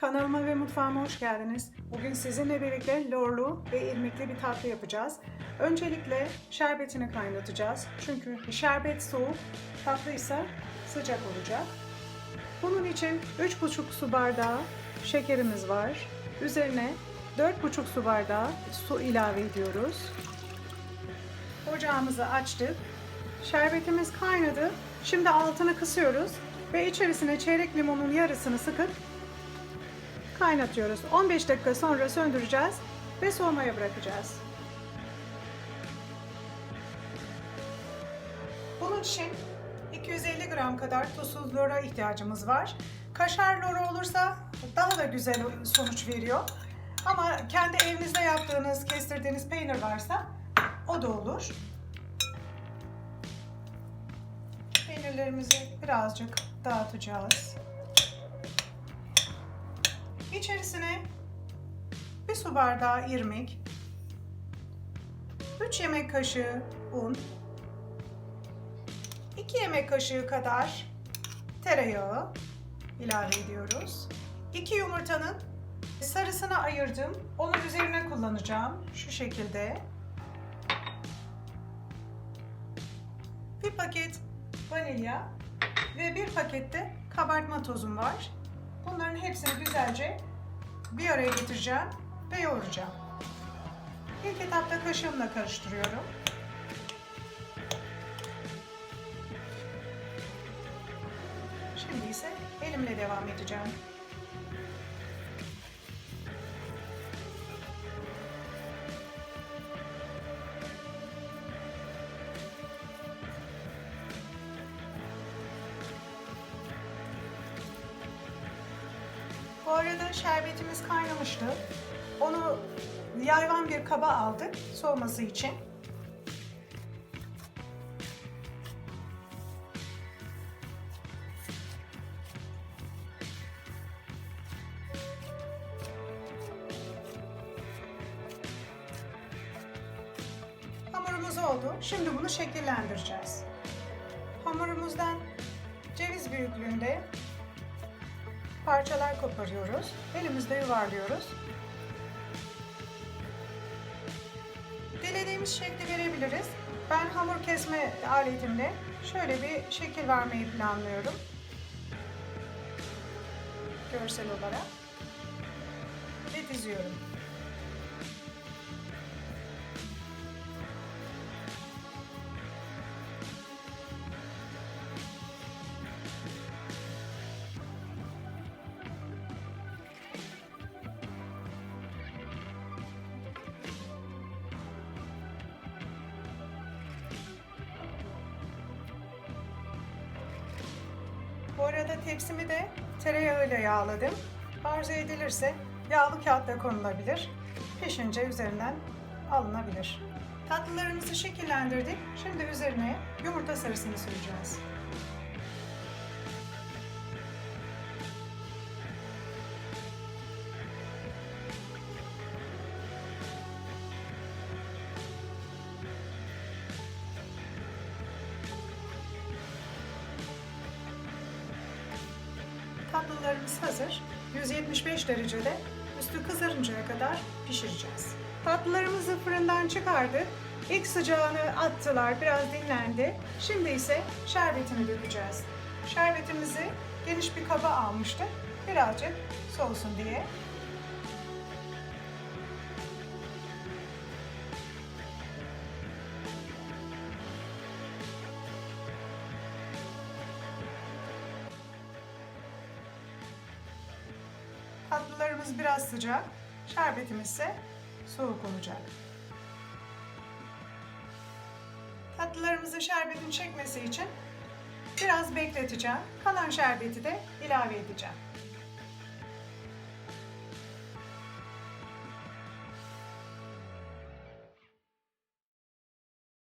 Kanalıma ve mutfağıma hoş geldiniz. Bugün sizinle birlikte lorlu ve irmikli bir tatlı yapacağız. Öncelikle şerbetini kaynatacağız. Çünkü şerbet soğuk, tatlı ise sıcak olacak. Bunun için 3,5 su bardağı şekerimiz var. Üzerine 4,5 su bardağı su ilave ediyoruz. Ocağımızı açtık. Şerbetimiz kaynadı. Şimdi altını kısıyoruz ve içerisine çeyrek limonun yarısını sıkıp kaynatıyoruz. 15 dakika sonra söndüreceğiz ve soğumaya bırakacağız. Bunun için 250 gram kadar tuzsuz lora ihtiyacımız var. Kaşar lora olursa daha da güzel sonuç veriyor. Ama kendi evinizde yaptığınız, kestirdiğiniz peynir varsa o da olur. Peynirlerimizi birazcık dağıtacağız. İçerisine bir su bardağı irmik, 3 yemek kaşığı un, 2 yemek kaşığı kadar tereyağı ilave ediyoruz. 2 yumurtanın sarısını ayırdım. Onu üzerine kullanacağım. Şu şekilde. Bir paket vanilya ve bir pakette kabartma tozum var. Bunların hepsini güzelce bir araya getireceğim ve yoğuracağım. İlk etapta kaşığımla karıştırıyorum. Şimdi ise elimle devam edeceğim. Bu arada şerbetimiz kaynamıştı. Onu yayvan bir kaba aldık soğuması için. Hamurumuz oldu. Şimdi bunu şekillendireceğiz. Hamurumuzdan ceviz büyüklüğünde parçalar koparıyoruz. Elimizde yuvarlıyoruz. Dilediğimiz şekli verebiliriz. Ben hamur kesme aletimle şöyle bir şekil vermeyi planlıyorum. Görsel olarak. Ve diziyorum. Bu arada tepsimi de tereyağıyla yağladım. Arzu edilirse yağlı kağıtla konulabilir. Pişince üzerinden alınabilir. Tatlılarımızı şekillendirdik. Şimdi üzerine yumurta sarısını süreceğiz. Tatlılarımız hazır. 175 derecede üstü kızarıncaya kadar pişireceğiz. Tatlılarımızı fırından çıkardık. İlk sıcağını attılar, biraz dinlendi. Şimdi ise şerbetini dökeceğiz. Şerbetimizi geniş bir kaba almıştık. Birazcık soğusun diye. Tatlılarımız biraz sıcak, şerbetimiz ise soğuk olacak. Tatlılarımızın şerbetini çekmesi için biraz bekleteceğim. Kalan şerbeti de ilave edeceğim.